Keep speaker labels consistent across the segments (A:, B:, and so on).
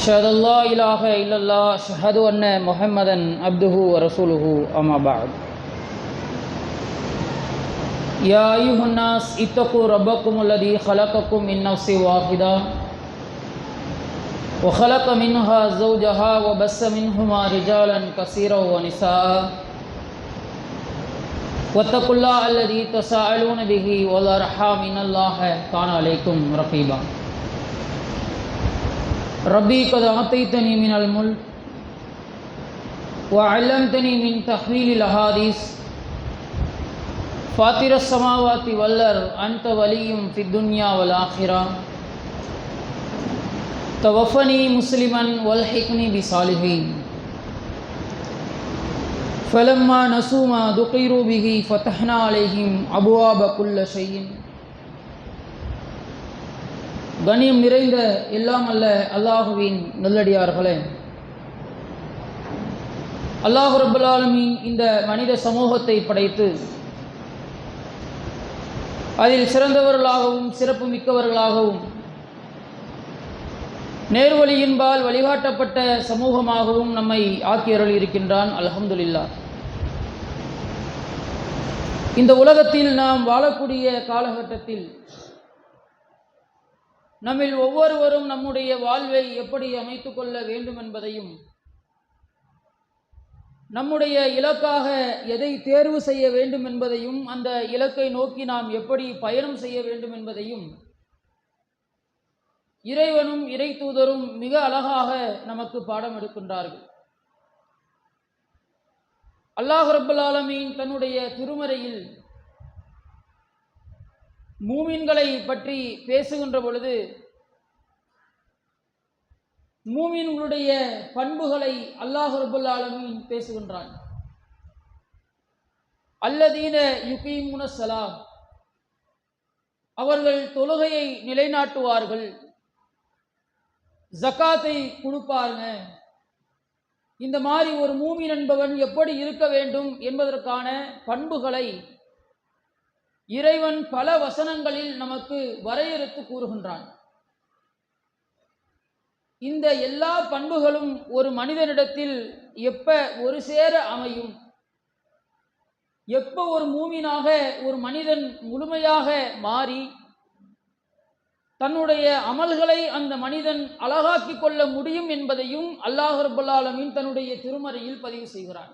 A: أشهد لا إله إلا الله أشهد أن محمدا عبده ورسوله أما بعد. يا أيها الناس اتقوا ربكم الذي خلقكم من نفس واحدة وخلق منها زوجها وبس منهما رجالا كثيرا ونساء. واتقوا الله الذي تساءلون به والأرحام إن الله كان عليكم رقيبا. ربي قد أعطيتني من الملك وعلمتني من تحويل الأحاديث. فاطر السماوات والأرض أنت ولي في الدنيا والآخرة. توفني مسلما والحقني بصالحين. فلما نسوا ما ذكروا به فتحنا عليهم أبواب كل شيء. கணியம் நிறைந்த எல்லாம் அல்ல அல்லாஹுவின் நல்லடியார்களே. அல்லாஹு ரபுல்லாலமின் இந்த மனித சமூகத்தை படைத்து அதில் சிறந்தவர்களாகவும் சிறப்பு மிக்கவர்களாகவும் நேர்வழியின்பால் வழிகாட்டப்பட்ட சமூகமாகவும் நம்மை ஆக்கியருள் இருக்கின்றான் அல்ஹம்துலில்லா. இந்த உலகத்தில் நாம் வாழக்கூடிய காலகட்டத்தில் நம்மில் ஒவ்வொருவரும் நம்முடைய வாழ்வை எப்படி அமைத்து கொள்ள வேண்டும் என்பதையும் நம்முடைய இலக்காக எதை தேர்வு செய்ய வேண்டும் என்பதையும் அந்த இலக்கை நோக்கி நாம் எப்படி பயணம் செய்ய வேண்டும் என்பதையும் இறைவனும் இறை தூதரும் மிக அழகாக நமக்கு பாடம் எடுக்கின்றார்கள். அல்லாஹ் ரபுல் ஆலமீன் தன்னுடைய திருமறையில் மூமின்களை பற்றி பேசுகின்ற பொழுது மூமின்களுடைய பண்புகளை அல்லாஹ் ரபுல் ஆலமீன் பேசுகின்றான். அல்லதீன யுகீமுன சலாம். அவர்கள் தொழுகையை நிலைநாட்டுவார்கள். ஜக்காத்தை கொடுப்பாருங்க. இந்த மாதிரி ஒரு மூமின் என்பவன் எப்படி இருக்க வேண்டும் என்பதற்கான பண்புகளை இறைவன் பல வசனங்களில் நமக்கு வரையறுத்து கூறுகின்றான். இந்த எல்லா பண்புகளும் ஒரு மனிதனிடத்தில் எப்ப ஒரு சேர அமையும்? எப்ப ஒரு மூமினாக ஒரு மனிதன் முழுமையாக மாறி தன்னுடைய அமல்களை அந்த மனிதன் அழகாக்கி கொள்ள முடியும் என்பதையும் அல்லாஹ் ரபுல்லாலமின் தன்னுடைய திருமறையில் பதிவு செய்கிறான்.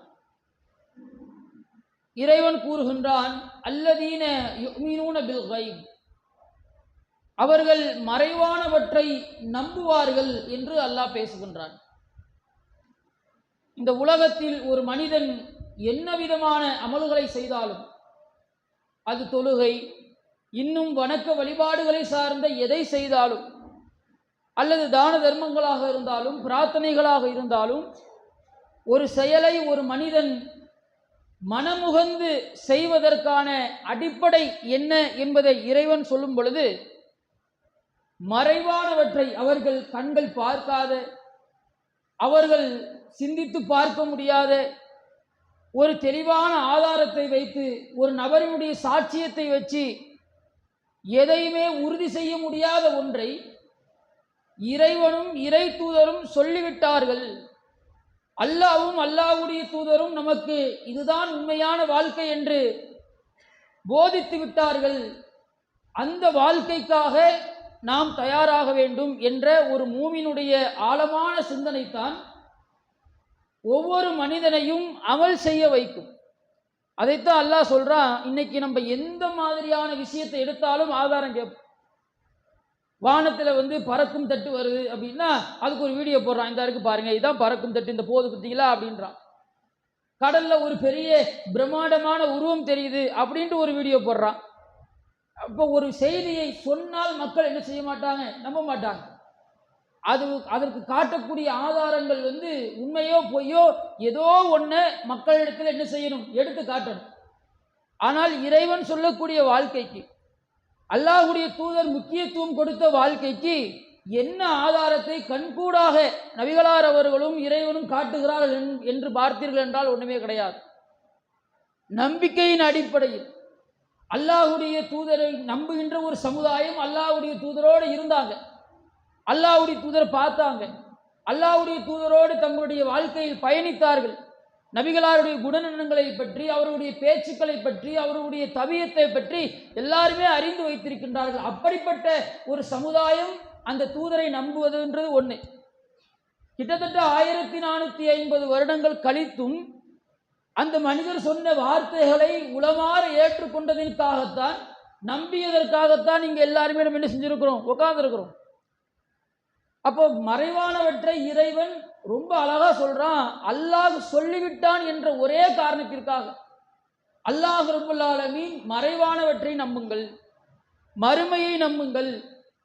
A: இறைவன் கூறுகின்றான் அல்லதீன பில் கைப். அவர்கள் மறைவானவற்றை நம்புவார்கள் என்று அல்லாஹ் பேசுகின்றான். இந்த உலகத்தில் ஒரு மனிதன் என்ன விதமான அமல்களை செய்தாலும் அது தொழுகை இன்னும் வணக்க வழிபாடுகளை சார்ந்த எதை செய்தாலும் அல்லது தான தர்மங்களாக இருந்தாலும் பிரார்த்தனைகளாக இருந்தாலும் ஒரு செயலை ஒரு மனிதன் மனமுகந்து செய்வதற்கான அடிப்படை என்ன என்பதை இறைவன் சொல்லும் பொழுது மறைவானவற்றை அவர்கள் கண்கள் பார்க்காத. அவர்கள் சிந்தித்து பார்க்க முடியாத. ஒரு தெளிவான ஆதாரத்தை வைத்து ஒரு நபரினுடைய சாட்சியத்தை வச்சு எதையுமே உறுதி செய்ய முடியாத ஒன்றை இறைவனும் இறை தூதரும் சொல்லிவிட்டார்கள். அல்லாவும் அல்லாவுடைய தூதரும் நமக்கு இதுதான் உண்மையான வாழ்க்கை என்று போதித்து விட்டார்கள். அந்த வாழ்க்கைக்காக நாம் தயாராக வேண்டும் என்ற ஒரு மூவினுடைய ஆழமான சிந்தனைத்தான் ஒவ்வொரு மனிதனையும் அமல் செய்ய வைக்கும். அதைத்தான் அல்லாஹ் சொல்கிறான் இன்னைக்கு நம்ம எந்த மாதிரியான விஷயத்தை எடுத்தாலும் ஆதாரம் கேட்போம். வானத்தில் வந்து பறக்கும் தட்டு வருது அப்படின்னா அதுக்கு ஒரு வீடியோ போடுறான். இந்த இருக்கு பாருங்க இதான் பறக்கும் தட்டு இந்த போது பார்த்தீங்களா அப்படின்றான். கடலில் ஒரு பெரிய பிரம்மாண்டமான உருவம் தெரியுது அப்படின்ட்டு ஒரு வீடியோ போடுறான். அப்போ ஒரு செய்தியை சொன்னால் மக்கள் என்ன செய்ய மாட்டாங்க? நம்ப மாட்டாங்க. அது அதற்கு காட்டக்கூடிய ஆதாரங்கள் வந்து உண்மையோ பொய்யோ ஏதோ ஒன்று மக்களிடத்தில் என்ன செய்யணும்? எடுத்து காட்டணும். ஆனால் இறைவன் சொல்லக்கூடிய வாழ்க்கைக்கு அல்லாஹுடைய தூதர் முக்கியத்துவம் கொடுத்த வாழ்க்கைக்கு என்ன ஆதாரத்தை கண்கூடாக நபிகளார் அவர்களும் இறைவனும் காட்டுகிறார்கள் என்- என்று பார்த்தீர்கள் என்றால் ஒன்றுமே கிடையாது. நம்பிக்கையின் அடிப்படையில் அல்லாஹுடைய தூதரை நம்புகின்ற ஒரு சமுதாயம் அல்லாஹுடைய தூதரோடு இருந்தாங்க. அல்லாஹுடைய தூதரை பார்த்தாங்க. அல்லாஹுடைய தூதரோடு தங்களுடைய வாழ்க்கையில் பயணித்தார்கள். நபிகளாருடைய குணநலன்களை பற்றி அவருடைய பேச்சுக்களை பற்றி அவருடைய தவியத்தை பற்றி எல்லாருமே அறிந்து வைத்திருக்கின்றார்கள். அப்படிப்பட்ட ஒரு சமுதாயம் அந்த தூதரை நம்புவதுன்றது ஒன்று கிட்டத்தட்ட ஆயிரத்தி நானூற்றி ஐம்பது வருடங்கள் கழித்தும் அந்த மனிதர் சொன்ன வார்த்தைகளை உளமாறு ஏற்றுக்கொண்டதற்காகத்தான் நம்பியதற்காகத்தான் இங்க எல்லாருமே நம்ம என்ன செஞ்சிருக்கிறோம்? உட்கார்ந்துருக்கிறோம் அப்போ மறைவானவற்றை இறைவன் ரொம்ப அழகா சொல்றான். அல்லாஹ் சொல்லிவிட்டான் என்ற ஒரே காரணத்திற்காக. அல்லாஹ் ரபுல்லாலமீன் மறைவானவற்றை நம்புங்கள் மறுமையை நம்புங்கள்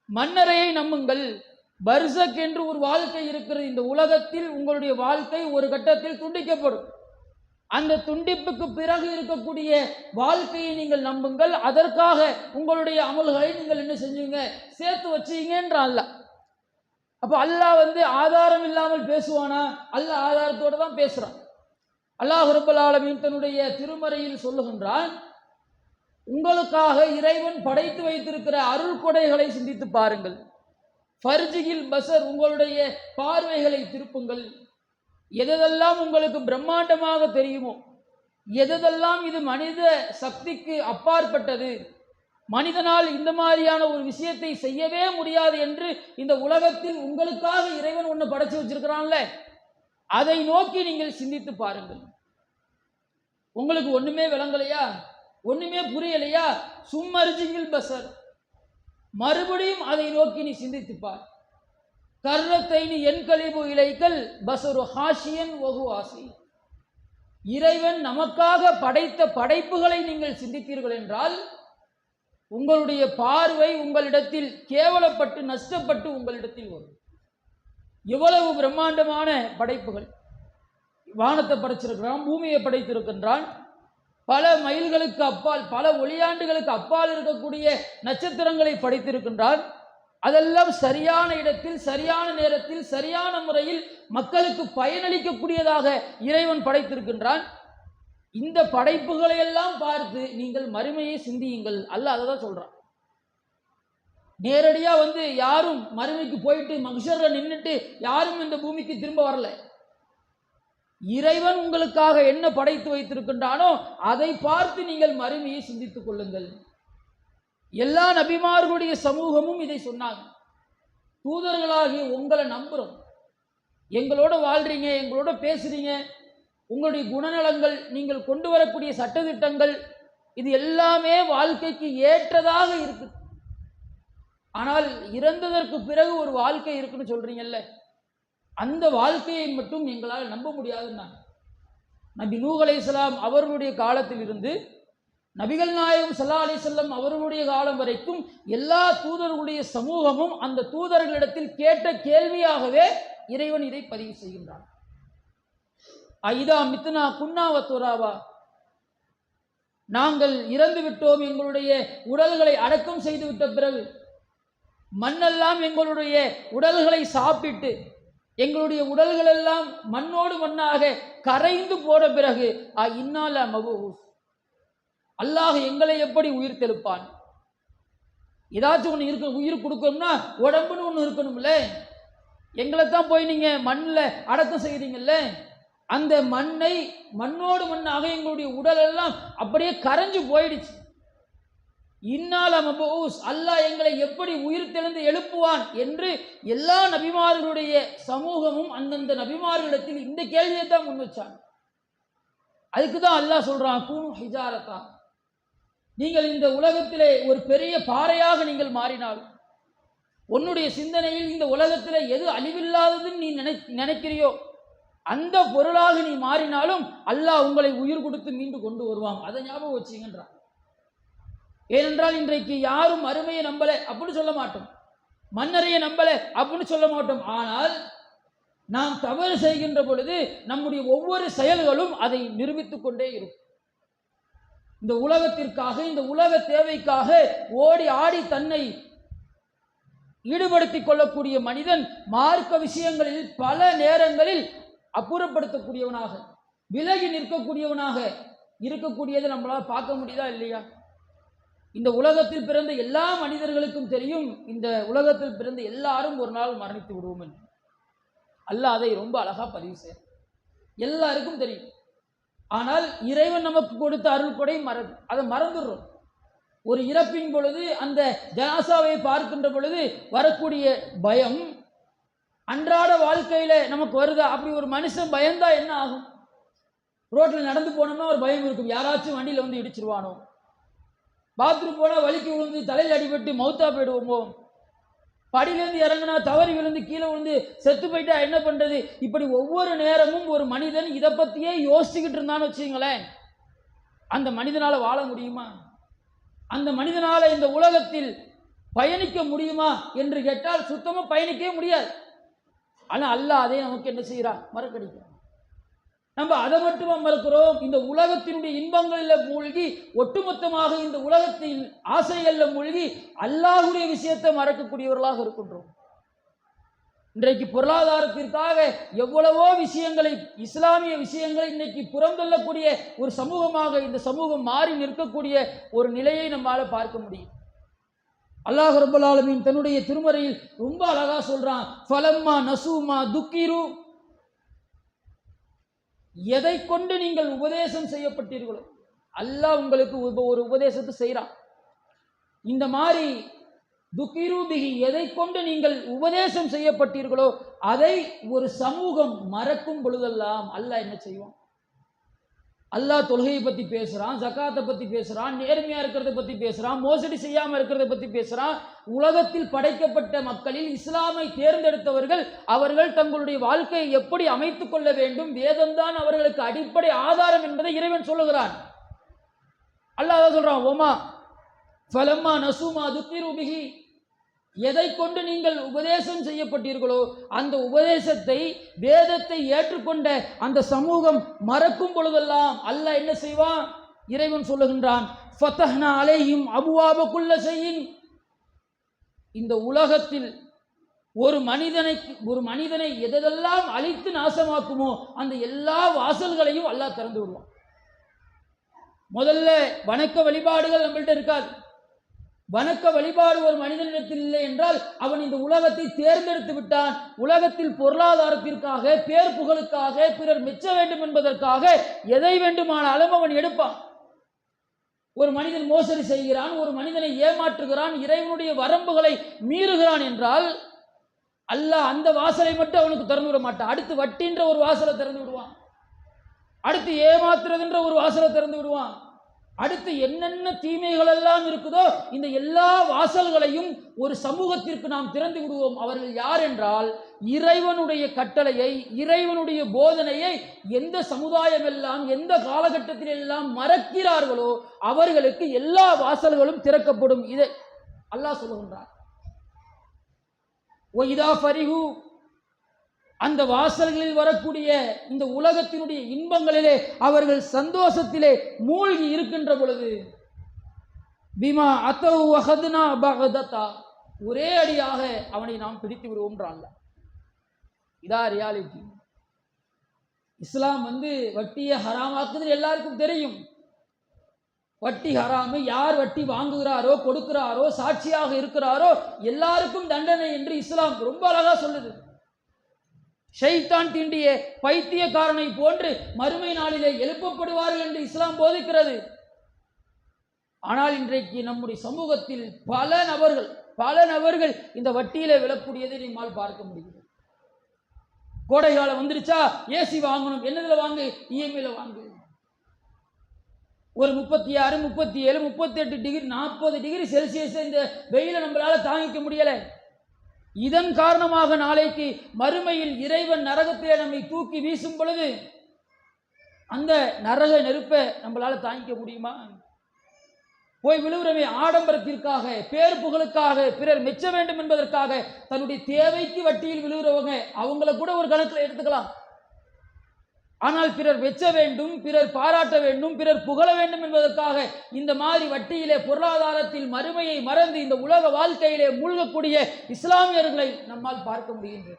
A: மன்னரையை நம்புங்கள். பர்சக் என்று ஒரு வாழ்க்கை இருக்கிறது. இந்த உலகத்தில் உங்களுடைய வாழ்க்கை ஒரு கட்டத்தில் துண்டிக்கப்படும். அந்த துண்டிப்புக்கு பிறகு இருக்கக்கூடிய வாழ்க்கையை நீங்கள் நம்புங்கள். அதற்காக உங்களுடைய அமல்களை நீங்கள் என்ன செஞ்சுங்க? சேர்த்து வச்சீங்கன்ற அல்ல அப்போ அல்லாஹ் வந்து ஆதாரம் இல்லாமல் பேசுவானா? அல்லாஹ் ஆதாரத்தோட தான் பேசுகிறான் அல்லாஹ் ரப்பல் தன்னுடைய திருமறையில் சொல்லுகின்றான் உங்களுக்காக இறைவன் படைத்து வைத்திருக்கிற அருள் கொடைகளை சிந்தித்து பாருங்கள். ஃபர்ஜிகில் பசர் உங்களுடைய பார்வைகளை திருப்புங்கள். எதெல்லாம் உங்களுக்கு பிரம்மாண்டமாக தெரியுமோ எதெல்லாம் இது மனித சக்திக்கு அப்பாற்பட்டது மனிதனால் இந்த மாதிரியான ஒரு விஷயத்தை செய்யவே முடியாது என்று இந்த உலகத்தில் உங்களுக்காக இறைவன் ஒன்று படைச்சு வச்சிருக்கிறான்ல அதை நோக்கி நீங்கள் சிந்தித்து பாருங்கள். உங்களுக்கு ஒண்ணுமே விளங்கலையா? ஒண்ணுமே புரியலையா? சும்மரிஜிங்கில் பசர். மறுபடியும் அதை நோக்கி நீ சிந்தித்துப்பார் பார் கர்ரத்தை நீ இலைகள் பசரு ஹாஷியன் ஒகு ஆசி. இறைவன் நமக்காக படைத்த படைப்புகளை நீங்கள் சிந்தித்தீர்கள் என்றால் உங்களுடைய பார்வை உங்களிடத்தில் கேவலப்பட்டு நஷ்டப்பட்டு உங்களிடத்தில் வரும். எவ்வளவு பிரம்மாண்டமான படைப்புகள். வானத்தை படைச்சிருக்கிறான் பூமியை படைத்திருக்கின்றான். பல மைல்களுக்கு அப்பால் பல ஒளியாண்டுகளுக்கு அப்பால் இருக்கக்கூடிய நட்சத்திரங்களை படைத்திருக்கின்றான். அதெல்லாம் சரியான இடத்தில் சரியான நேரத்தில் சரியான முறையில் மக்களுக்கு பயனளிக்கக்கூடியதாக இறைவன் படைத்திருக்கின்றான். இந்த படைப்புகளை எல்லாம் பார்த்து நீங்கள் மறுமையை சிந்தியுங்கள். அல்ல அதை தான் சொல்றான். நேரடியாக வந்து யாரும் மறுமைக்கு போயிட்டு மகிஷரில் நின்றுட்டு யாரும் இந்த பூமிக்கு திரும்ப வரல. இறைவன் உங்களுக்காக என்ன படைத்து வைத்திருக்கின்றானோ அதை பார்த்து நீங்கள் மறுமையை சிந்தித்துக் கொள்ளுங்கள். எல்லா நபிமார்களுடைய சமூகமும் இதை சொன்னாங்க. தூதர்களாகி உங்களை நம்புகிறோம் எங்களோட வாழ்றீங்க எங்களோட பேசுறீங்க. உங்களுடைய குணநலங்கள் நீங்கள் கொண்டு வரக்கூடிய சட்டத்திட்டங்கள் இது எல்லாமே வாழ்க்கைக்கு ஏற்றதாக இருக்கு. ஆனால் இறந்ததற்கு பிறகு ஒரு வாழ்க்கை இருக்குன்னு சொல்றீங்கல்ல அந்த வாழ்க்கையை மட்டும் எங்களால் நம்ப முடியாதுன்னா நபி நூகலை இஸ்லாம் அவர்களுடைய காலத்தில் இருந்து நபிகள் நாயகம் சல்லா அலிசல்லம் அவர்களுடைய காலம் வரைக்கும் எல்லா தூதர்களுடைய சமூகமும் அந்த தூதர்களிடத்தில் கேட்ட கேள்வியாகவே இறைவன் இதை பதிவு செய்கின்றான். ஐதா மித்னா குன்னாவ நாங்கள் இறந்து விட்டோம் எங்களுடைய உடல்களை அடக்கம் செய்து விட்ட பிறகு மண்ணெல்லாம் எங்களுடைய உடல்களை சாப்பிட்டு எங்களுடைய உடல்களெல்லாம் மண்ணோடு மண்ணாக கரைந்து போன பிறகு இன்னால மபூஸ். அல்லாஹ் எங்களை எப்படி உயிர் தெழுப்பான் ஏதாச்சும் ஒன்று இருக்க உயிர் கொடுக்கணும்னா உடம்புன்னு ஒன்று இருக்கணும்ல? எங்களை தான் போய் நீங்கள் மண்ணில் அடக்கம் செய்கிறீங்கல்ல அந்த மண்ணை மண்ணோடு மண்ணாக எங்களுடைய உடல் எல்லாம் அப்படியே கரைஞ்சு போயிடுச்சு. இன்னால் மபூஸ் அல்லாஹ் எங்களை எப்படி உயிர் தெளிந்து எழுப்புவான் என்று எல்லா நபிமார்களுடைய சமூகமும் அந்தந்த நபிமார்களிடத்தில் இந்த கேள்வியை தான் முன் வச்சாங்க. அதுக்கு தான் அல்லாஹ் சொல்கிறான் கூணு ஹிஜாரத்தான் நீங்கள் இந்த உலகத்திலே ஒரு பெரிய பாறையாக நீங்கள் மாறினால் உன்னுடைய சிந்தனையில் இந்த உலகத்தில் எது அழிவில்லாததுன்னு நீ நினை நினைக்கிறியோ அந்த பொருளாக நீ மாறினாலும் அல்லாஹ் உங்களை உயிர் கொடுத்து மீண்டு கொண்டு வருவான். அதை ஞாபகம் வச்சுங்கன்றான். ஏனென்றால் இன்றைக்கு யாரும் அருமையை நம்பலை அப்படின்னு சொல்ல மாட்டோம். மன்னரையை நம்பலை அப்படின்னு சொல்ல மாட்டோம். ஆனால் நாம் தவறு செய்கின்ற பொழுது நம்முடைய ஒவ்வொரு செயல்களும் அதை நிரூபித்துக் கொண்டே இருக்கும். இந்த உலகத்திற்காக இந்த உலக தேவைக்காக ஓடி ஆடி தன்னை ஈடுபடுத்திக் கொள்ளக்கூடிய மனிதன் மார்க்க விஷயங்களில் பல நேரங்களில் அப்புறப்படுத்தக்கூடியவனாக விலகி நிற்கக்கூடியவனாக இருக்கக்கூடியதை நம்மளால் பார்க்க முடியுதா இல்லையா? இந்த உலகத்தில் பிறந்த எல்லா மனிதர்களுக்கும் தெரியும் இந்த உலகத்தில் பிறந்த எல்லாரும் ஒரு நாள் மரணித்து விடுவோம் என்று. அல்லாஹ் அதை ரொம்ப அழகாக பதிவு செய்ய எல்லாருக்கும் தெரியும். ஆனால் இறைவன் நமக்கு கொடுத்த அருள் கொடை மறந்து அதை மறந்துடுறோம். ஒரு இறப்பின் பொழுது அந்த ஜனாசாவை பார்க்கின்ற பொழுது வரக்கூடிய பயம் அன்றாட வாழ்க்கையில் நமக்கு வருதா? அப்படி ஒரு மனுஷன் பயந்தா என்ன ஆகும்? ரோட்டில் நடந்து போனோம்னா ஒரு பயம் இருக்கும். யாராச்சும் வண்டியில் வந்து இடிச்சிருவானோ? பாத்ரூம் போனால் வலிக்கு விழுந்து தலையில் அடிபட்டு மௌத்தா போயிடுவோமோ? படியிலேருந்து இறங்குனா தவறி விழுந்து கீழே விழுந்து செத்து போயிட்டா என்ன பண்ணுறது இப்படி ஒவ்வொரு நேரமும் ஒரு மனிதன் இதை பற்றியே யோசிச்சுக்கிட்டு இருந்தான்னு வச்சுங்களேன் அந்த மனிதனால் வாழ முடியுமா? அந்த மனிதனால் இந்த உலகத்தில் பயணிக்க முடியுமா என்று கேட்டால் சுத்தமாக பயணிக்கவே முடியாது. ஆனால் அல்லாஹ் அதே நமக்கு என்ன செய்கிறான் மறக்கடிக்கிறான். நம்ம அதை மட்டுமா மறக்கிறோம். இந்த உலகத்தினுடைய இன்பங்களில் மூழ்கி ஒட்டுமொத்தமாக இந்த உலகத்தின் ஆசைகளில் மூழ்கி அல்லாஹுடைய விஷயத்தை மறக்கக்கூடியவர்களாக இருக்கின்றோம். இன்றைக்கு பொருளாதாரத்திற்காக எவ்வளவோ விஷயங்களை இஸ்லாமிய விஷயங்களை இன்னைக்கு புறந்தள்ளக்கூடிய ஒரு சமூகமாக இந்த சமூகம் மாறி நிற்கக்கூடிய ஒரு நிலையை நம்மால் பார்க்க முடியும். அல்லாஹ் ரபுல் ஆலமின் தன்னுடைய திருமறையில் ரொம்ப அழகாக சொல்கிறான் ஃபலம்மா நசூமா துக்கிரு எதை கொண்டு நீங்கள் உபதேசம் செய்யப்பட்டீர்களோ அல்லாஹ் உங்களுக்கு ஒரு உபதேசத்தை செய்கிறான் இந்த மாதிரி துக்கிரூபிகி எதை கொண்டு நீங்கள் உபதேசம் செய்யப்பட்டீர்களோ அதை ஒரு சமூகம் மறக்கும் பொழுதெல்லாம் அல்லாஹ் என்ன செய்வான்? அல்லாஹ் தொழுகையை பற்றி பேசுகிறான் ஜக்காத்தை பற்றி பேசுறான் நேர்மையாக இருக்கிறத பற்றி பேசுகிறான் மோசடி செய்யாமல் இருக்கிறத பற்றி பேசுகிறான் உலகத்தில் படைக்கப்பட்ட மக்களில் இஸ்லாமை தேர்ந்தெடுத்தவர்கள் அவர்கள் தங்களுடைய வாழ்க்கையை எப்படி அமைத்து கொள்ள வேண்டும் வேதம்தான் அவர்களுக்கு அடிப்படை ஆதாரம் என்பதை இறைவன் சொல்லுகிறான். அல்லாஹ் சொல்கிறான் ஓமா ஃபலம்மா நசுமா துத்திருபிகி எதை கொண்டு நீங்கள் உபதேசம் செய்யப்பட்டீர்களோ அந்த உபதேசத்தை வேதத்தை ஏற்றுக்கொண்ட அந்த சமூகம் மறக்கும் பொழுதெல்லாம் அல்ல என்ன செய்வான்? இறைவன் சொல்லுகின்றான் ஃபத்தஹ்னா அலைஹிம் அபுவாபக்குள்ள செய்யின் இந்த உலகத்தில் ஒரு மனிதனை ஒரு மனிதனை எதெல்லாம் அழித்து நாசமாக்குமோ அந்த எல்லா வாசல்களையும் அல்லாஹ் திறந்து விடுவான். முதல்ல வணக்க வழிபாடுகள் நம்மள்கிட்ட இருக்காது. வணக்க வழிபாடு ஒரு மனிதனிடத்தில் இல்லை என்றால் அவன் இந்த உலகத்தை தேர்ந்தெடுத்து விட்டான். உலகத்தில் பொருளாதாரத்திற்காக பேர் புகழுக்காக பிறர் மிச்ச வேண்டும் என்பதற்காக எதை வேண்டுமானாலும் அவன் எடுப்பான். ஒரு மனிதன் மோசடி செய்கிறான் ஒரு மனிதனை ஏமாற்றுகிறான் இறைவனுடைய வரம்புகளை மீறுகிறான் என்றால் அல்லாஹ் அந்த வாசலை மட்டும் அவனுக்கு திறந்து விட மாட்டான். அடுத்து வட்டின்ற ஒரு வாசலை திறந்து விடுவான். அடுத்து ஏமாத்துறதுன்ற ஒரு வாசலை திறந்து விடுவான். அடுத்து என்னென்ன தீமைகள் எல்லாம் இருக்குதோ இந்த எல்லா வாசல்களையும் ஒரு சமூகத்திற்கு நாம் திறந்து விடுவோம். அவர்கள் யார் என்றால் இறைவனுடைய கட்டளையை இறைவனுடைய போதனையை எந்த சமுதாயம் எல்லாம் எந்த காலகட்டத்தில் எல்லாம் மறக்கிறார்களோ அவர்களுக்கு எல்லா வாசல்களும் திறக்கப்படும். இதை அல்லாஹ் சொல்லுகின்றார் ஒய்தா ஃபரிஹு அந்த வாசல்களில் வரக்கூடிய இந்த உலகத்தினுடைய இன்பங்களிலே அவர்கள் சந்தோஷத்திலே மூழ்கி இருக்கின்ற பொழுது பிமா அத்தவு வஹதுனா பகதத்தா ஒரே அடியாக அவனை நாம் பிடித்து விடுவோம்ன்றாங்க இதா ரியாலிட்டி இஸ்லாம் வந்து வட்டியை ஹராமாக்குதுன்னு எல்லாருக்கும் தெரியும். வட்டி ஹராமு யார் வட்டி வாங்குகிறாரோ கொடுக்கிறாரோ சாட்சியாக இருக்கிறாரோ எல்லாருக்கும் தண்டனை என்று இஸ்லாம் ரொம்ப அழகா சொல்லுது. ஷைத்தான் தீண்டிய பைத்தியக்காரனை போன்று மறுமை நாளிலே எழுப்பப்படுவார்கள் என்று இஸ்லாம் போதிக்கிறது. ஆனால் இன்றைக்கு நம்முடைய சமூகத்தில் பல நபர்கள் பல நபர்கள் இந்த வட்டியில விழக்கூடியதை நம்மால் பார்க்க முடியுது கோடை காலம் வந்துருச்சா? ஏசி வாங்கணும். என்னதில் வாங்கு? இஎம்ஐயில் வாங்கு. ஒரு முப்பத்தி ஆறு முப்பத்தி ஏழு முப்பத்தி எட்டு டிகிரி நாற்பது டிகிரி செல்சியஸ் இந்த வெயிலை நம்மளால தாங்கிக்க முடியலை. இதன் காரணமாக நாளைக்கு மறுமையில் இறைவன் நரகத்திலே நம்மை தூக்கி வீசும் பொழுது அந்த நரக நெருப்பை நம்மளால் தாங்கிக்க முடியுமா? போய் விழுவுறமே ஆடம்பரத்திற்காக பேர் புகழுக்காக பிறர் மெச்ச வேண்டும் என்பதற்காக தன்னுடைய தேவைக்கு வட்டியில் விழுகிறவங்க அவங்கள கூட ஒரு கணக்கில் எடுத்துக்கலாம். ஆனால் பிறர் வெச்ச வேண்டும் பிறர் பாராட்ட வேண்டும் பிறர் புகழ வேண்டும் என்பதற்காக இந்த மாதிரி வட்டியிலே பொருளாதாரத்தில் மறுமையை மறந்து இந்த உலக வாழ்க்கையிலே மூழ்கக்கூடிய இஸ்லாமியர்களை நம்மால் பார்க்க முடிகின்றது.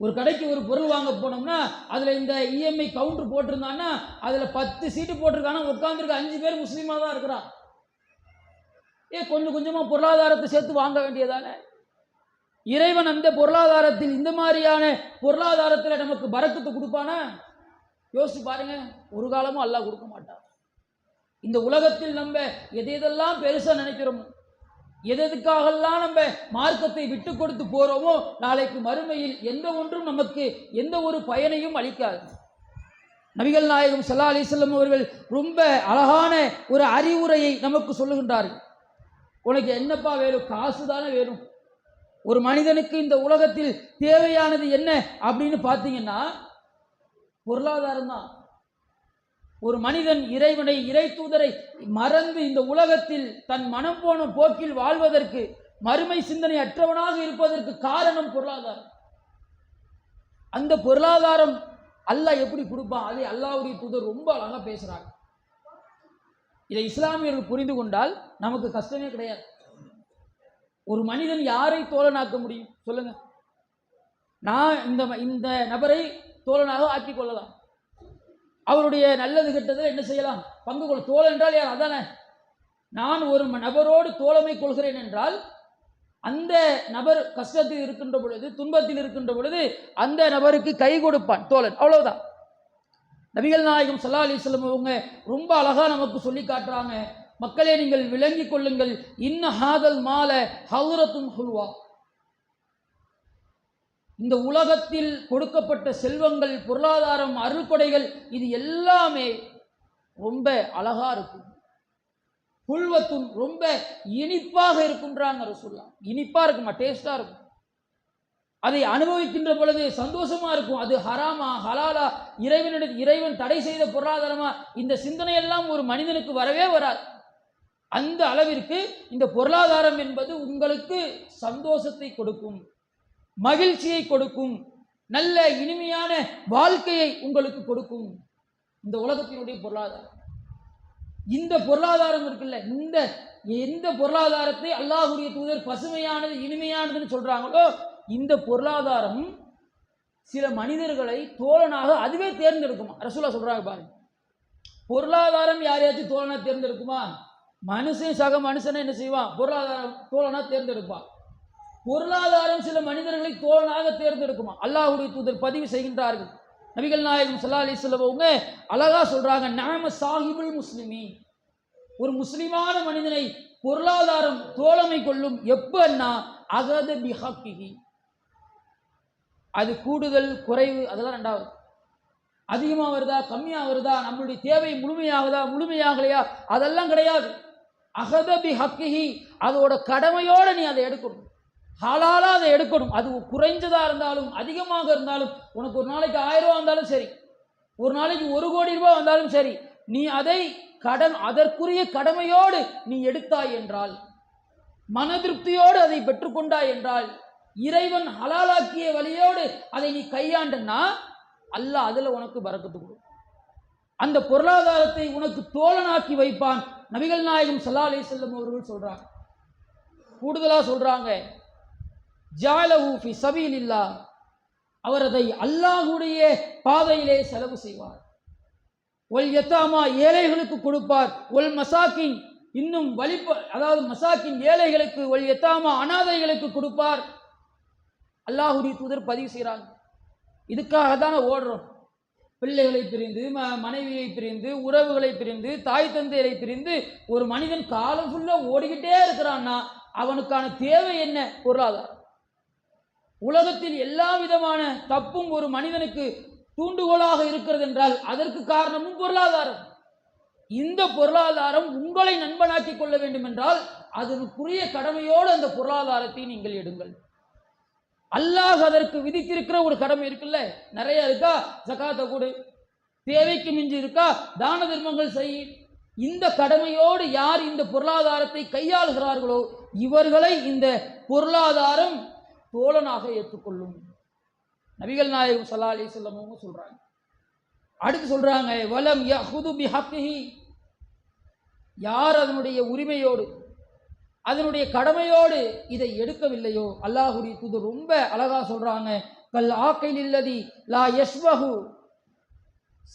A: ஒரு கடைக்கு ஒரு பொருள் வாங்க போனோம்னா அதில் இந்த இஎம்ஐ கவுண்டர் போட்டிருந்தான்னா அதில் பத்து சீட்டு போட்டிருக்கானா உட்காந்துருக்க அஞ்சு பேர் முஸ்லீமா தான் இருக்கிறான். ஏ கொஞ்சம் கொஞ்சமாக பொருளாதாரத்தை சேர்த்து வாங்க வேண்டியதானே? இறைவன் அந்த பொருளாதாரத்தில் இந்த மாதிரியான பொருளாதாரத்தில் நமக்கு பரக்கத்தை கொடுப்பானா? யோசிச்சு பாருங்க. ஒரு காலமும் அல்லாஹ் கொடுக்க மாட்டான். இந்த உலகத்தில் நம்ம எதை எதெல்லாம் பெருசாக நினைக்கிறோமோ எது எதுக்காகலாம் நம்ம மார்க்கத்தை விட்டு கொடுத்து போகிறோமோ நாளைக்கு மறுமையில் எந்த ஒன்றும் நமக்கு எந்த ஒரு பயனையும் அளிக்காது. நபிகள் நாயகம் சல்லா அலிசல்லம் அவர்கள் ரொம்ப அழகான ஒரு அறிவுரையை நமக்கு சொல்லுகின்றார்கள். உனக்கு என்னப்பா வேணும்? காசு தானே வேணும். ஒரு மனிதனுக்கு இந்த உலகத்தில் தேவையானது என்ன அப்படின்னு பார்த்தீங்கன்னா பொருளாதாரம் தான் ஒரு மனிதன் இறைவனை இறை தூதரை மறந்து இந்த உலகத்தில் தன் மனம் போன போக்கில் வாழ்வதற்கு மறுமை சிந்தனை அற்றவனாக இருப்பதற்கு காரணம் பொருளாதாரம். அந்த பொருளாதாரம் அல்லாஹ் எப்படி கொடுப்பான்? அதை அல்லாவுடைய தூதர் ரொம்ப அழகாக பேசுகிறாங்க இதை இஸ்லாமியர்கள் புரிந்து கொண்டால் நமக்கு கஷ்டமே கிடையாது. ஒரு மனிதன் யாரை தோழனாக்க முடியும்? சொல்லுங்க. நான் இந்த இந்த நபரை தோழனாக ஆக்கி கொள்ளலாம். அவருடைய நல்லது கெட்டதில் என்ன செய்யலாம்? பங்கு கொள்ள தோழன் என்றால் யார்? அதானே. நான் ஒரு நபரோடு தோழமை கொள்கிறேன் என்றால் அந்த நபர் கஷ்டத்தில் இருக்கின்ற பொழுது துன்பத்தில் இருக்கின்ற பொழுது அந்த நபருக்கு கை கொடுப்பான் தோழன். அவ்வளவுதான். நபிகள் நாயகம் சல்லா அலிஸ்லம் அவங்க ரொம்ப அழகாக நமக்கு சொல்லி காட்டுறாங்க. மக்களே நீங்கள் விளங்கிக் கொள்ளுங்கள். இன்ன ஹாதல் மால ஹவுரத்தும் ஹுல்வா. இந்த உலகத்தில் கொடுக்கப்பட்ட செல்வங்கள் பொருளாதாரம் அருள்கொடைகள் இது எல்லாமே ரொம்ப அழகா இருக்கும். புல்வத்தும் ரொம்ப இனிப்பாக இருக்குன்றாங்க ரசூல்லா இனிப்பா இருக்குமா? டேஸ்டா இருக்கும். அதை அனுபவிக்கின்ற பொழுது சந்தோஷமா இருக்கும். அது ஹராமா ஹலாலா இறைவனிட இறைவன் தடை செய்த பொருளாதாரமா? இந்த சிந்தனையெல்லாம் ஒரு மனிதனுக்கு வரவே வராது. அந்த அளவிற்கு இந்த பொருளாதாரம் என்பது உங்களுக்கு சந்தோஷத்தை கொடுக்கும் மகிழ்ச்சியை கொடுக்கும் நல்ல இனிமையான வாழ்க்கையை உங்களுக்கு கொடுக்கும். இந்த உலகத்தினுடைய பொருளாதாரம். இந்த பொருளாதாரம் இருக்குல்ல இந்த எந்த பொருளாதாரத்தை அல்லாஹுடைய தூதர் பசுமையானது இனிமையானதுன்னு சொல்கிறாங்களோ இந்த பொருளாதாரம் சில மனிதர்களை தோழனாக அதுவே தேர்ந்தெடுக்குமா? ரசூலா சொல்கிறாங்க பாருங்க. பொருளாதாரம் யாரையாச்சும் தோழனாக தேர்ந்தெடுக்குமா? மனுஷன் சக மனுஷனை என்ன செய்வான்? பொருளாதாரம் தோழனாக தேர்ந்தெடுப்பான். பொருளாதாரம் சில மனிதர்களை தோழனாக தேர்ந்தெடுக்குமா? அல்லாஹுடைய தூதர் பதிவு செய்கின்றார்கள். நபிகள் நாயகம் சல்லா அலி சொல்லவங்க அவங்க அழகா சொல்றாங்க நாம சாஹிபுல் முஸ்லிமி ஒரு முஸ்லிமான மனிதனை பொருளாதாரம் தோழமை கொள்ளும் எப்பன்னா அகத பிஹாக்கிகி அது கூடுதல் குறைவு அதெல்லாம் ரெண்டாவது. அதிகமாக வருதா கம்மியாக வருதா நம்மளுடைய தேவை முழுமையாகுதா முழுமையாகலையா? அதெல்லாம் கிடையாது. அகதபி ஹக்கிஹி. அதோட கடமையோடு நீ அதை எடுக்கணும். ஹாலாலாக அதை எடுக்கணும். அது குறைஞ்சதாக இருந்தாலும் அதிகமாக இருந்தாலும் உனக்கு ஒரு நாளைக்கு ஆயிரம் ரூபா வந்தாலும் சரி. ஒரு நாளைக்கு ஒரு கோடி ரூபாய் வந்தாலும் சரி. நீ அதை கடன் அதற்குரிய கடமையோடு நீ எடுத்தாய் என்றால் மன திருப்தியோடு அதை பெற்றுக்கொண்டாய் என்றால் இறைவன் ஹலாலாக்கிய வழியோடு அதை நீ கையாண்டன்னா அல்லாஹ் அதில் உனக்கு பறக்கத்து கொடு அந்த பொருளாதாரத்தை உனக்கு தோழனாக்கி வைப்பான். நபிகள் நாயகம் சல்லா அலி செல்லம் அவர்கள் சொல்கிறாங்க கூடுதலா சொல்றாங்க ஜாலஹு ஃபி சபீலில்லா அவர் அதை அல்லாஹுடைய பாதையிலே செலவு செய்வார். ஒல் எத்தாமா ஏழைகளுக்கு கொடுப்பார். ஒல் மசாக்கின் இன்னும் வலிப்ப அதாவது மசாக்கின் ஏழைகளுக்கு ஒல் எத்தாமா அனாதைகளுக்கு கொடுப்பார். அல்லாஹுடைய தூதர் பதிவு செய்கிறாங்க இதுக்காக தானே ஓடுறோம். பிள்ளைகளை பிரிந்து ம மனைவியை பிரிந்து உறவுகளை பிரிந்து தாய் தந்தையரை பிரிந்து ஒரு மனிதன் காலம் ஃபுல்லாக ஓடிக்கிட்டே இருக்கிறான்னா அவனுக்கான தேவை என்ன? பொருளாதாரம். உலகத்தில் எல்லா விதமான தப்பும் ஒரு மனிதனுக்கு தூண்டுகோலாக இருக்கிறது என்றால் அதற்கு காரணமும் பொருளாதாரம். இந்த பொருளாதாரம் உங்களை நண்பனாக்கிக் கொள்ள வேண்டும் என்றால் அதற்குரிய கடமையோடு அந்த பொருளாதாரத்தை நீங்கள் எடுங்கள். அல்லாஹ் அதற்கு விதித்திருக்கிற ஒரு கடமை இருக்குல்ல? நிறைய இருக்கா? ஜகாத்தை கொடு. தேவைக்கு மிஞ்சி இருக்கா? தான தர்மங்கள் செய். இந்த கடமையோடு யார் இந்த பொருளாதாரத்தை கையாளுகிறார்களோ இவர்களை இந்த பொருளாதாரம் தோழனாக ஏற்றுக்கொள்ளும். நபிகள் நாயகம் சல்லா அலி வஸல்லம் அவங்க சொல்றாங்க. அடுத்து சொல்றாங்க வலம் யஹுது பிஹக்கிஹி. யார் அதனுடைய உரிமையோடு அதனுடைய கடமையோடு இதை எடுக்கவில்லையோ? அல்லாஹுடைய தூதர் ரொம்ப அழகா சொல்றாங்க. கல் ஆக்கையில் இல்லதி லா யஸ்வஹு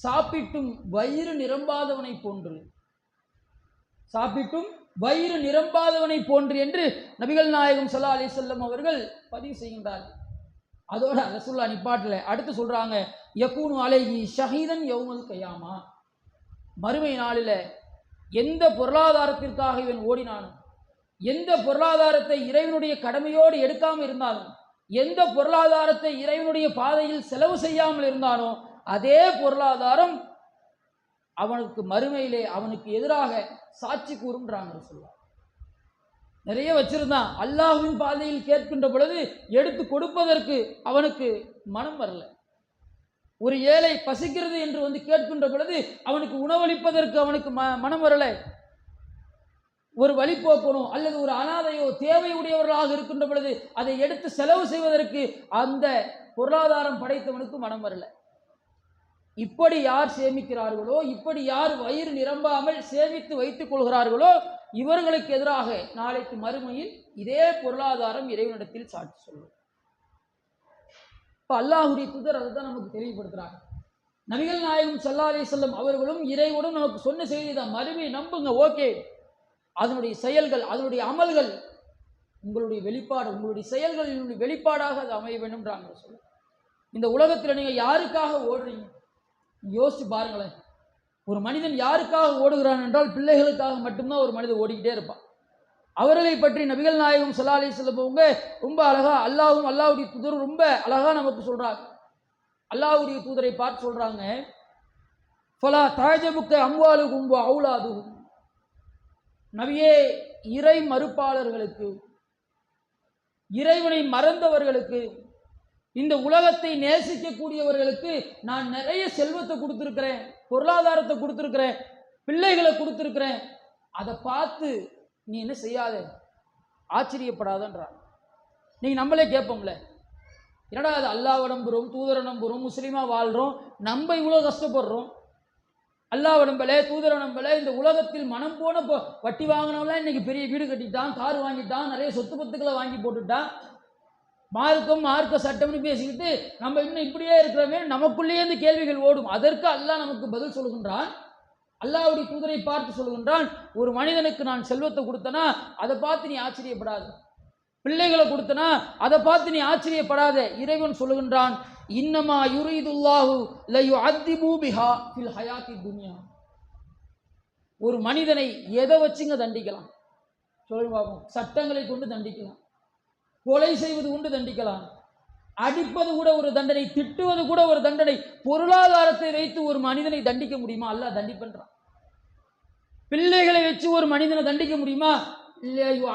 A: சாப்பிட்டும் வயிறு நிரம்பாதவனை போன்று. சாப்பிட்டும் வயிறு நிரம்பாதவனை போன்று என்று நபிகள் நாயகம் சல்லா அலி செல்லம் அவர்கள் பதிவு செய்கின்றார் அதோட ரசுல்லா நிப்பாட்டில். அடுத்து சொல்கிறாங்க யக்கூனு அலைகி ஷஹீதன் யவுமல் கையாமா. மறுமை நாளில் எந்த பொருளாதாரத்திற்காக இவன் ஓடினானும் எந்த பொருளாதாரத்தை இறைவனுடைய கடமையோடு எடுக்காமல் இருந்தாலும் எந்த பொருளாதாரத்தை இறைவனுடைய பாதையில் செலவு செய்யாமல் இருந்தானோ அதே பொருளாதாரம் அவனுக்கு மறுமையிலே அவனுக்கு எதிராக சாட்சி கூறுன்றாங்க சொல்லுவார் நிறைய வச்சிருந்தான். அல்லாஹுவின் பாதையில் கேட்கின்ற பொழுது எடுத்து கொடுப்பதற்கு அவனுக்கு மனம் வரல. ஒரு ஏழை பசிக்கிறது என்று வந்து கேட்கின்ற பொழுது அவனுக்கு உணவளிப்பதற்கு அவனுக்கு ம மனம் வரலை. ஒரு வழிபோக்கனோ அல்லது ஒரு அனாதையோ தேவையுடையவர்களாக இருக்கின்ற பொழுது அதை எடுத்து செலவு செய்வதற்கு அந்த பொருளாதாரம் படைத்தவனுக்கு மனம் வரல. இப்படி யார் சேமிக்கிறார்களோ இப்படி யார் வயிறு நிரம்பாமல் சேமித்து வைத்துக் கொள்கிறார்களோ இவர்களுக்கு எதிராக நாளைக்கு மறுமையில் இதே பொருளாதாரம் இறைவனிடத்தில் சாட்சி சொல்லும். இப்போ அல்லாஹுடைய தூதர் அதை தான் நமக்கு தெளிவுபடுத்துகிறாங்க நபிகள் நாயகம் சல்லா அலி செல்லம் அவர்களும் இறைவனும் நமக்கு சொன்ன செய்தி தான் மறுமையை நம்புங்க ஓகே. அதனுடைய செயல்கள் அதனுடைய அமல்கள் உங்களுடைய வெளிப்பாடு உங்களுடைய செயல்களினுடைய வெளிப்பாடாக அது அமைய வேண்டும்ன்றாங்க சொல்ல இந்த உலகத்தில் நீங்கள் யாருக்காக ஓடுறீங்க? யோசிச்சு பாருங்களேன். ஒரு மனிதன் யாருக்காக ஓடுகிறான் என்றால் பிள்ளைகளுக்காக மட்டும்தான் ஒரு மனிதன் ஓடிக்கிட்டே இருப்பான். அவர்களை பற்றி நபிகள் நாயகம் ஸல்லல்லாஹு அலைஹி ரொம்ப அழகா அல்லாவும் அல்லாஹ்வுடைய தூதரும் ரொம்ப அழகா நமக்கு சொல்றாங்க. அல்லாஹ்வுடைய தூதரை பார்த்து சொல்றாங்க ஃபலா தாஜபுக்க அம்வாலுகும் அவுலாதுகும். நபியே இறை மறுப்பாளர்களுக்கு இறைவனை மறந்தவர்களுக்கு இந்த உலகத்தை நேசிக்கக்கூடியவர்களுக்கு நான் நிறைய செல்வத்தை கொடுத்துருக்கிறேன் பொருளாதாரத்தை கொடுத்துருக்கிறேன் பிள்ளைகளை கொடுத்துருக்கிறேன். அதை பார்த்து நீ என்ன செய்யாத? ஆச்சரியப்படாதன்றான். நீங்கள் நம்மளே கேட்போம்ல. என்னடா அது அல்லாவை நம்புகிறோம் தூதரை நம்புகிறோம் முஸ்லீமாக வாழ்கிறோம் நம்ம இவ்வளோ கஷ்டப்படுறோம். அல்லாஹ் நம்பல தூதரை நம்பல இந்த உலகத்தில் மனம் போன இப்போ வட்டி வாங்கினவெல்லாம் இன்னைக்கு பெரிய வீடு கட்டிட்டான் கார் வாங்கிட்டான் நிறைய சொத்து பத்துக்களை வாங்கி போட்டுட்டான். மார்க்கம் மார்க்க சட்டம்னு பேசிக்கிட்டு நம்ம இன்னும் இப்படியே இருக்கிறவே நமக்குள்ளேயே இந்த கேள்விகள் ஓடும். அதற்கு அல்லாஹ் நமக்கு பதில் சொல்கின்றான் அல்லாவுடைய தூதரை பார்த்து சொல்கின்றான் ஒரு மனிதனுக்கு நான் செல்வத்தை கொடுத்தனா அதை பார்த்து நீ ஆச்சரியப்படாது. பிள்ளைகளை கொடுத்தனா அதை பார்த்து நீ ஆச்சரியப்படாத இறைவன் சொல்லுகின்றான் இன்னமா யுரீதுல்லாஹு லயு அத்திபூ பிஹா ஃபில் ஹயாத்தி துனியா. ஒரு மனிதனை எதை வச்சுங்க தண்டிக்கலாம்? சொல்லுங்க பார்ப்போம் சட்டங்களை கொண்டு தண்டிக்கலாம். கொலை செய்வது கொண்டு தண்டிக்கலாம். அடிப்பது கூட ஒரு தண்டனை திட்டுவது கூட ஒரு தண்டனை பொருளாதாரத்தை வைத்து ஒரு மனிதனை தண்டிக்க முடியுமா? அல்ல தண்டிப்பன்றான். பிள்ளைகளை வச்சு ஒரு மனிதனை தண்டிக்க முடியுமா?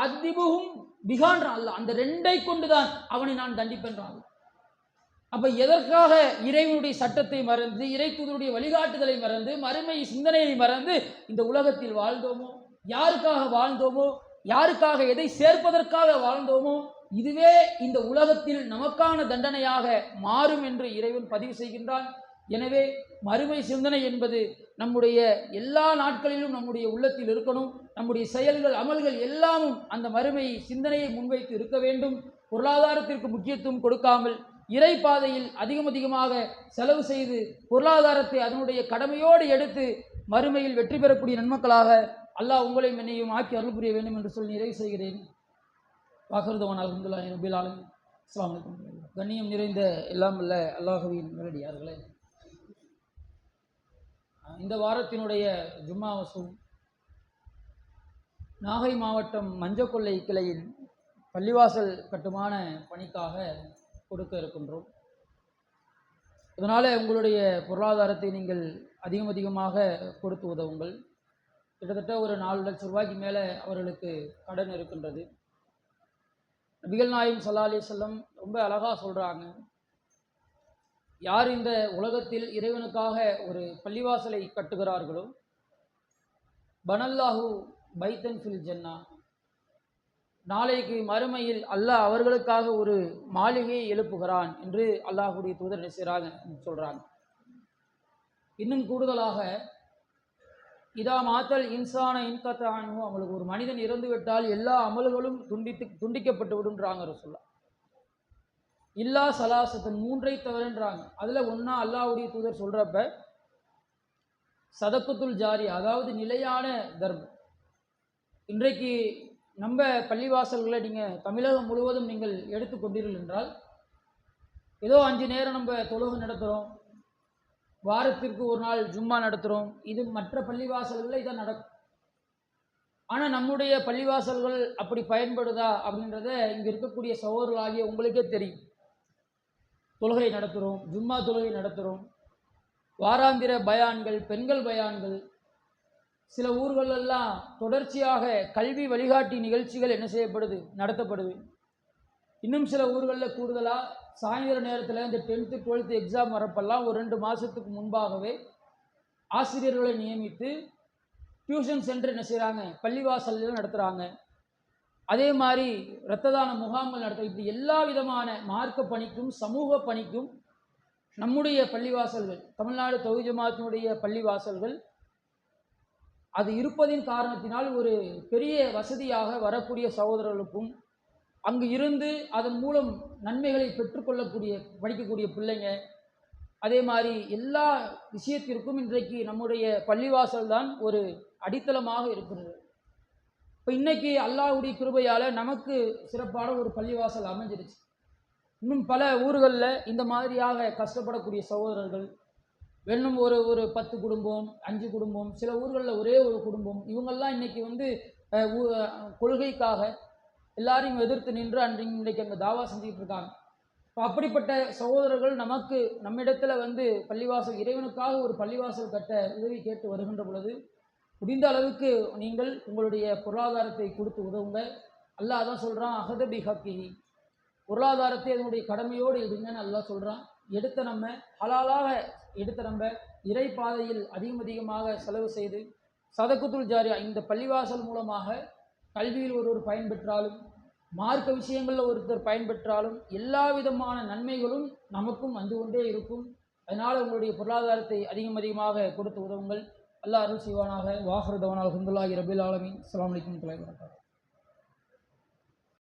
A: அதிபுகும் பிகான்றான் அல்ல அந்த ரெண்டை கொண்டுதான் அவனை நான் தண்டிப்பென்றான். அப்ப எதற்காக இறைவனுடைய சட்டத்தை மறந்து இறை தூதருடைய வழிகாட்டுதலை மறந்து மறுமை சிந்தனையை மறந்து இந்த உலகத்தில் வாழ்ந்தோமோ? யாருக்காக வாழ்ந்தோமோ? யாருக்காக எதை சேர்ப்பதற்காக வாழ்ந்தோமோ? இதுவே இந்த உலகத்தில் நமக்கான தண்டனையாக மாறும் என்று இறைவன் பதிவு செய்கின்றான். எனவே மறுமை சிந்தனை என்பது நம்முடைய எல்லா நாட்களிலும் நம்முடைய உள்ளத்தில் இருக்கணும். நம்முடைய செயல்கள் அமல்கள் எல்லாமும் அந்த மறுமையை சிந்தனையை முன்வைத்து இருக்க வேண்டும். பொருளாதாரத்திற்கு முக்கியத்துவம் கொடுக்காமல் இறை பாதையில் அதிகம் அதிகமாக செலவு செய்து பொருளாதாரத்தை அதனுடைய கடமையோடு எடுத்து மறுமையில் வெற்றி பெறக்கூடிய நன்மக்களாக அல்லாஹ் உங்களையும் என்னையும் ஆக்கி அருள் புரிய வேண்டும் என்று சொல்லி நிறைவு செய்கிறேன். வாக்கருதவான் அலமதுல்லா நபில் அஸ்லாம் வலைக்கம் கண்ணியம் நிறைந்த எல்லாம் அல்ல அல்லாஹுவின் நேரடியார்களே இந்த வாரத்தினுடைய ஜும்மா வசூல். நாகை மாவட்டம் மஞ்சக்கொள்ளை கிளையின் பள்ளிவாசல் கட்டுமான பணிக்காக கொடுக்க இருக்கின்றோம். இதனால் உங்களுடைய பொருளாதாரத்தை நீங்கள் அதிகம் அதிகமாக கொடுத்து உதவுங்கள். கிட்டத்தட்ட ஒரு நாலு லட்சம் ரூபாய்க்கு மேலே அவர்களுக்கு கடன் இருக்கின்றது. நபிகள் நாயும் சல்லா அலி செல்லம் ரொம்ப அழகாக சொல்கிறாங்க யார் இந்த உலகத்தில் இறைவனுக்காக ஒரு பள்ளிவாசலை கட்டுகிறார்களோ? பனல்லாஹு பைத்தன் ஃபில் ஜன்னா. நாளைக்கு மறுமையில் அல்லாஹ் அவர்களுக்காக ஒரு மாளிகையை எழுப்புகிறான் என்று அல்லாஹுடைய தூதர் செய்கிறாங்க சொல்கிறாங்க இன்னும் கூடுதலாக இதா மாத்தல் இன்சான இன்கத்தானு அவங்களுக்கு ஒரு மனிதன் இறந்து விட்டால் எல்லா அமல்களும் துண்டித்து துண்டிக்கப்பட்டு விடுன்றாங்க சொல்லலாம் இல்லா சலாசத்தன் மூன்றை தவிரன்றாங்க அதில் ஒன்றா அல்லாஹ்வுடைய தூதர் சொல்கிறப்ப சதக்குத்துல் ஜாரி அதாவது நிலையான தர்மம். இன்றைக்கு நம்ம பள்ளிவாசல்களை நீங்கள் தமிழகம் முழுவதும் நீங்கள் எடுத்துக்கொண்டீர்கள் என்றால் ஏதோ அஞ்சு நேரம் நம்ம தொழுகை நடத்துகிறோம் வாரத்திற்கு ஒரு நாள் ஜும்மா நடத்துகிறோம் இது மற்ற பள்ளிவாசல்களில் இதான் நடக்கும். ஆனால் நம்முடைய பள்ளிவாசல்கள் அப்படி பயன்படுதா அப்படின்றத இங்கே இருக்கக்கூடிய சகோதரர்களாகிய உங்களுக்கே தெரியும். தொழுகை நடத்துகிறோம் ஜும்மா தொழுகை நடத்துகிறோம் வாராந்திர பயான்கள் பெண்கள் பயான்கள் சில ஊர்களெல்லாம் தொடர்ச்சியாக கல்வி வழிகாட்டி நிகழ்ச்சிகள் என்ன செய்யப்படுது? நடத்தப்படுது. இன்னும் சில ஊர்களில் கூடுதலாக சாயந்தர நேரத்தில் இந்த டென்த்து டுவெல்த்து எக்ஸாம் வரப்பெல்லாம் ஒரு ரெண்டு மாதத்துக்கு முன்பாகவே ஆசிரியர்களை நியமித்து டியூஷன் சென்டர் என்ன செய்கிறாங்க பள்ளிவாசலில் நடத்துகிறாங்க அதே மாதிரி இரத்த தான முகாம்கள் நடத்த இப்படி எல்லா விதமான மார்க்க பணிக்கும் சமூக பணிக்கும் நம்முடைய பள்ளிவாசல்கள் தமிழ்நாடு தொகுதி ஜமாத்தினுடைய பள்ளிவாசல்கள் அது இருப்பதின் காரணத்தினால் ஒரு பெரிய வசதியாக வரக்கூடிய சகோதரர்களுக்கும் அங்கு இருந்து அதன் மூலம் நன்மைகளை பெற்றுக்கொள்ளக்கூடிய படிக்கக்கூடிய பிள்ளைங்க அதே மாதிரி எல்லா விஷயத்திற்கும் இன்றைக்கு நம்முடைய பள்ளிவாசல் தான் ஒரு அடித்தளமாக இருக்கிறது. இப்போ இன்றைக்கி அல்லாஹ்வுடைய கிருபையால் நமக்கு சிறப்பான ஒரு பள்ளிவாசல் அமைஞ்சிருச்சு. இன்னும் பல ஊர்களில் இந்த மாதிரியாக கஷ்டப்படக்கூடிய சகோதரர்கள் வெண்ணும் ஒரு ஒரு பத்து குடும்பம் அஞ்சு குடும்பம் சில ஊர்களில் ஒரே ஒரு குடும்பம் இவங்கெல்லாம் இன்றைக்கி வந்து ஊ- கொள்கைக்காக எல்லாரையும் எதிர்த்து நின்று அன்றைக்கு இன்றைக்கு அங்கே தாவா செஞ்சுக்கிட்டு இருக்காங்க. இப்போ அப்படிப்பட்ட சகோதரர்கள் நமக்கு நம்மிடத்தில் வந்து பள்ளிவாசல் இறைவனுக்காக ஒரு பள்ளிவாசல் கட்ட உதவி கேட்டு வருகின்ற பொழுது முடிந்த அளவுக்கு நீங்கள் உங்களுடைய பொருளாதாரத்தை கொடுத்து உதவுங்க அல்லாஹ் தான் சொல்கிறான் அகதபி ஹக்கிஹி பொருளாதாரத்தை அதனுடைய கடமையோடு எடுங்கன்னு அல்லாஹ் சொல்கிறான் எடுத்த நம்ம ஹலாலாக எடுத்த நம்ம இறை பாதையில் அதிகம் அதிகமாக செலவு செய்து சதக்குத்துல் ஜாரியா இந்த பள்ளிவாசல் மூலமாக கல்வியில் ஒருவர் பயன்பெற்றாலும் மார்க்க விஷயங்களில் ஒருத்தர் பயன்பெற்றாலும் எல்லா விதமான நன்மைகளும் நமக்கும் வந்து கொண்டே இருக்கும். அதனால் உங்களுடைய பொருளாதாரத்தை அதிகம் அதிகமாக கொடுத்து உதவுங்கள். அல்லா அருள் செய்வானாக. வாஹர் ஹிந்துல்லாஹி ரபில் ஆலமின். அஸ்ஸலாமு அலைக்கும் வரஹ்மத்துல்லாஹி